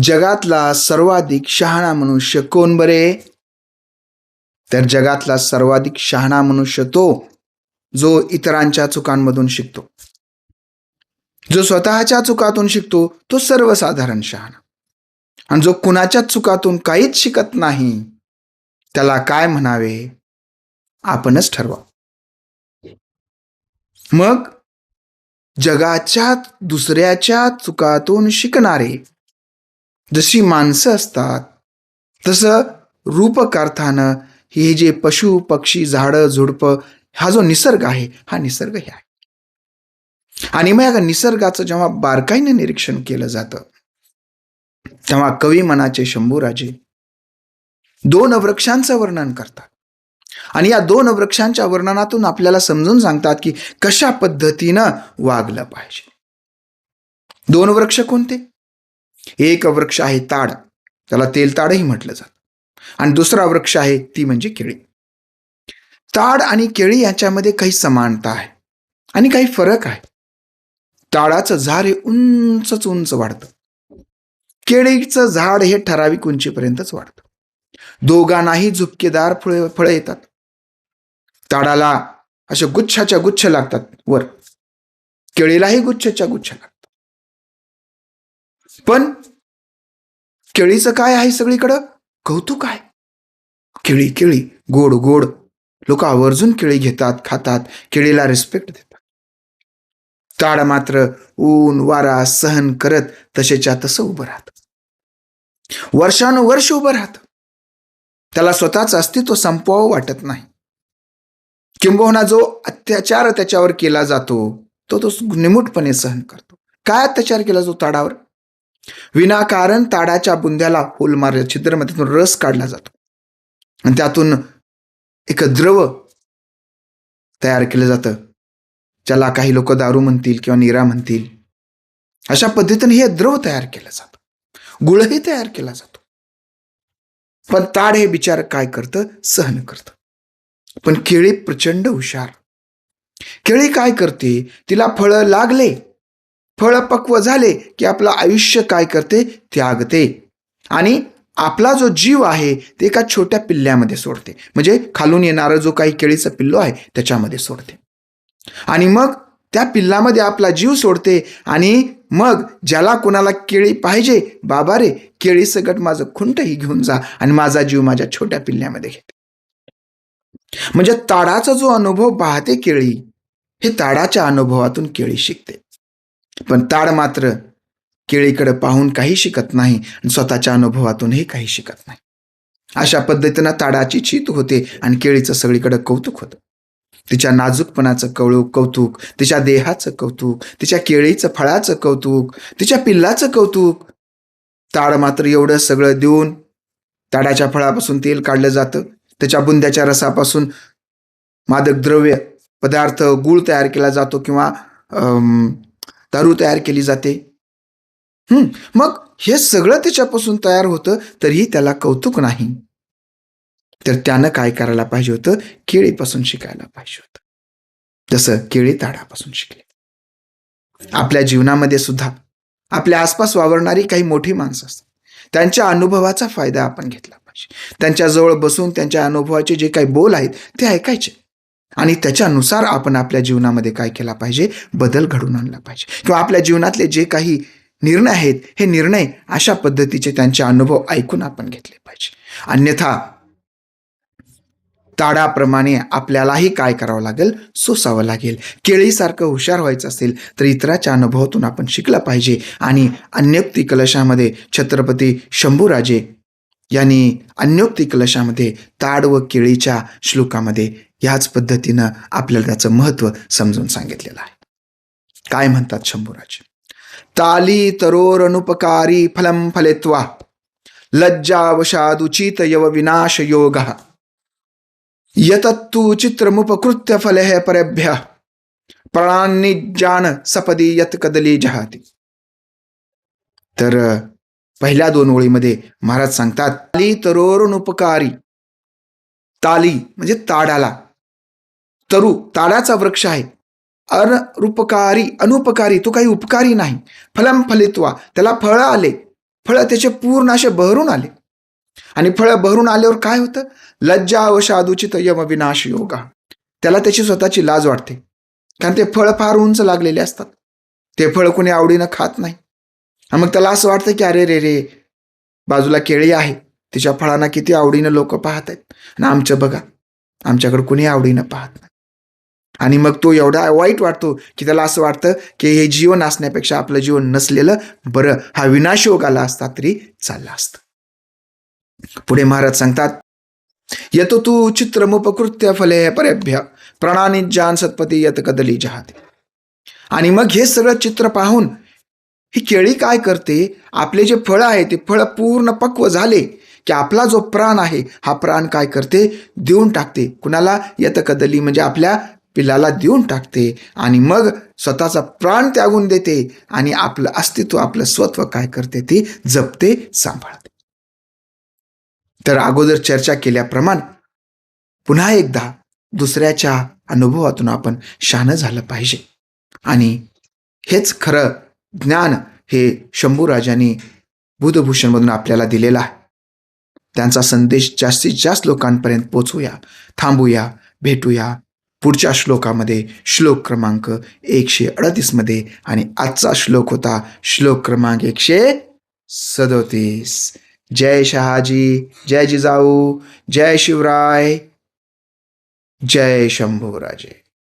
जगातला सर्वाधिक शहाणा मनुष्य कोण बरे? तर जगातला सर्वाधिक शहाणा मनुष्य तो जो इतरांच्या चुकांमधून शिकतो. जो स्वतःच्या चुकातून शिकतो तो सर्वसाधारण शहाणा. आणि जो कुणाच्या चुकातून काहीच शिकत नाही त्याला काय म्हणावे? आपणच ठरवा मग जगाच्या दुसऱ्याच्या चुकातून शिकणारे जशी माणसं असतात तसं रूपकार्थानं हे जे पशु पक्षी झाडं झुडपं हा जो निसर्ग आहे हा निसर्ग हे आहे. आणि मग या निसर्गाचं जेव्हा बारकाईने निरीक्षण केलं जातं तेव्हा कवी मनाचे शंभूराजे दोन वृक्षांचं वर्णन करतात. आणि या दोन वृक्षांच्या वर्णनातून आपल्याला समजून सांगतात की कशा पद्धतीनं वागलं पाहिजे. दोन वृक्ष कोणते? एक वृक्ष आहे ताड. त्याला तेलताडही म्हटलं जातं. आणि दुसरा वृक्ष आहे ती म्हणजे केळी. ताड आणि केळी याच्यामध्ये काही समानता आहे. आणि काही फरक आहे. ताडाचं झाड हे उंचच उंच वाढतं. केळीचं झाड हे ठराविक उंचीपर्यंतच वाढतं. दोघांनाही झुपकेदार फळे फळं येतात. ताडाला अशा गुच्छाच्या गुच्छ लागतात वर. केळीलाही गुच्छाच्या गुच्छ लागतात. पण केळीचं काय आहे सगळीकडं? कौतुक आहे. केळी केळी गोड गोड. लोक आवर्जून केळी घेतात खातात केळीला रिस्पेक्ट देतात. ताड मात्र ऊन वारा सहन करत तसेच्या तसं उभं राहत. वर्षानुवर्ष उभं राहत. त्याला स्वतःच अस्तित्व संपवावं वाटत नाही. किंबहुना जो अत्याचार त्याच्यावर केला जातो तो तो निमूटपणे सहन करतो. काय अत्याचार केला जो ताडावर? विनाकारण ताडाच्या बुंद्याला होल मार छिद्रमधून रस काढला जातो. आणि त्यातून एक द्रव तयार केलं जातं ज्याला काही लोक दारू म्हणतील किंवा निरा म्हणतील. अशा पद्धतीने हे द्रव तयार केलं जातं. गुळही तयार केला जातो. पण ताड हे बिचार काय करतं? सहन करतं. पण केळी प्रचंड हुशार. केळी काय करते? तिला फळं लागले फळपक्व झाले की आपलं आयुष्य काय करते? त्यागते. आणि आपला जो जीव आहे ते एका छोट्या पिल्ल्यामध्ये सोडते. म्हणजे खालून येणारा जो काही केळीचा पिल्लो आहे त्याच्यामध्ये सोडते. आणि मग त्या पिल्लामध्ये आपला जीव सोडते आणि मग ज्याला कोणाला केळी पाहिजे बाबा रे केळी सगट माझं खुंटही घेऊन जा आणि माझा जीव माझ्या छोट्या पिल्ल्यामध्ये घेते. म्हणजे ताडाचा जो अनुभव पाहते केळी हे ताडाच्या अनुभवातून केळी शिकते. पण ताड मात्र केळीकडे पाहून काही शिकत नाही आणि स्वतःच्या अनुभवातूनही काही शिकत नाही. अशा पद्धतीनं ताडाची चीत होते आणि केळीचं सगळीकडे कौतुक होतं. तिच्या नाजूकपणाचं कवळू कौतुक तिच्या देहाचं कौतुक तिच्या केळीचं फळाचं कौतुक तिच्या पिल्लाचं कौतुक. ताड मात्र एवढं सगळं देऊन ताडाच्या फळापासून तेल काढलं जातं. त्याच्या बुंद्याच्या रसापासून मादक द्रव्य पदार्थ गुळ तयार केला जातो किंवा दारू तयार केली जाते. हम्म मग हे सगळं त्याच्यापासून तयार होतं तरीही त्याला कौतुक नाही. तर त्यानं काय करायला पाहिजे होतं? केळीपासून शिकायला पाहिजे होतं. जसं केळी ताडापासून शिकले. आपल्या जीवनामध्ये सुद्धा आपल्या आसपास वावरणारी काही मोठी माणसं असतात. त्यांच्या अनुभवाचा फायदा आपण घेतला पाहिजे. त्यांच्याजवळ बसून त्यांच्या अनुभवाचे जे काही बोल आहेत ते ऐकायचे. आणि त्याच्यानुसार आपण आपल्या जीवनामध्ये काय केला पाहिजे? बदल घडून आणला पाहिजे. किंवा आपल्या जीवनातले जे काही निर्णय आहेत हे निर्णय अशा पद्धतीचे त्यांचे अनुभव ऐकून आपण घेतले पाहिजे. अन्यथा ताडाप्रमाणे आपल्यालाही काय करावं लागेल? सोसावं लागेल. केळीसारखं हुशार व्हायचं असेल तर इतराच्या अनुभवातून आपण शिकलं पाहिजे. आणि अन्यक्ती कलशामध्ये छत्रपती शंभूराजे यांनी अन्योक्ती कलशामध्ये ताड व केळीच्या श्लोकामध्ये ह्याच पद्धतीनं आपल्याला त्याचं महत्त्व समजून सांगितलेलं आहे. काय म्हणतात शंभूराजे? ताली तरोर अनुपकारी फलम फलेत्वा लज्जावशादुचित यव विनाश योग यतत्तु चित्रमुपकृत्य फले परेभ्य प्राणिजान सपदी यत कदली जहाती। तर पहिल्या दोन ओळीमध्ये महाराज सांगतात ताली तरोरुण उपकारी. ताली म्हणजे ताडाला. तरु ताडाचा वृक्ष आहे. अनरूपकारी अनुपकारी तो काही उपकारी नाही. फलम फलित्वा त्याला फळं आले. फळं त्याचे पूर्ण असे बहरून आले. आणि फळं बहरून आल्यावर काय होतं? लज्जा व शादुचित यम विनाश योगा. त्याला त्याची स्वतःची लाज वाटते. कारण ते फळ फार उंच लागलेले असतात. ते फळ कोणी आवडीनं खात नाही. मग त्याला असं वाटतं की अरे रे रे बाजूला केळी आहे. तिच्या फळांना किती आवडीनं लोक पाहत आहेत. आणि आमचं बघा आमच्याकडे कुणी आवडीनं पाहत नाही. आणि मग तो एवढा वाईट वाटतो की त्याला असं वाटतं की हे जीवन असण्यापेक्षा आपलं जीवन नसलेलं बरं हा विनाशयोग आला असता तरी चालला असतं. पुढे महाराज सांगतात येतो तू चित्रमुपकृत्य फले परेभ्य प्रणानी जान सत्पती यत कदली जहाते. आणि मग हे सगळं चित्र पाहून ही केळी काय करते? आपले जे फळं आहे ते फळं पूर्ण पक्व झाले की आपला जो प्राण आहे हा प्राण काय करते? देऊन टाकते. कुणाला? येत कदली म्हणजे आपल्या पिलाला देऊन टाकते. आणि मग स्वतःचा प्राण त्यागून देते आणि आपलं अस्तित्व आपलं स्वत्व काय करते? ते जपते सांभाळते. तर अगोदर चर्चा केल्याप्रमाणे पुन्हा एकदा दुसऱ्याच्या अनुभवातून आपण शान झालं पाहिजे. आणि हेच खरं ज्ञान हे शंभूराजांनी बुधभूषणमधून आपल्याला दिलेला आहे. त्यांचा संदेश जास्तीत जास्त लोकांपर्यंत पोचवूया थांबूया भेटूया. पुढच्या श्लोकामध्ये श्लोक क्रमांक एकशे अडतीसमध्ये आणि आजचा श्लोक होता श्लोक क्रमांक एकशे सदोतीस. जय शहाजी जय जिजाऊ जय शिवराय जय शंभूराजे.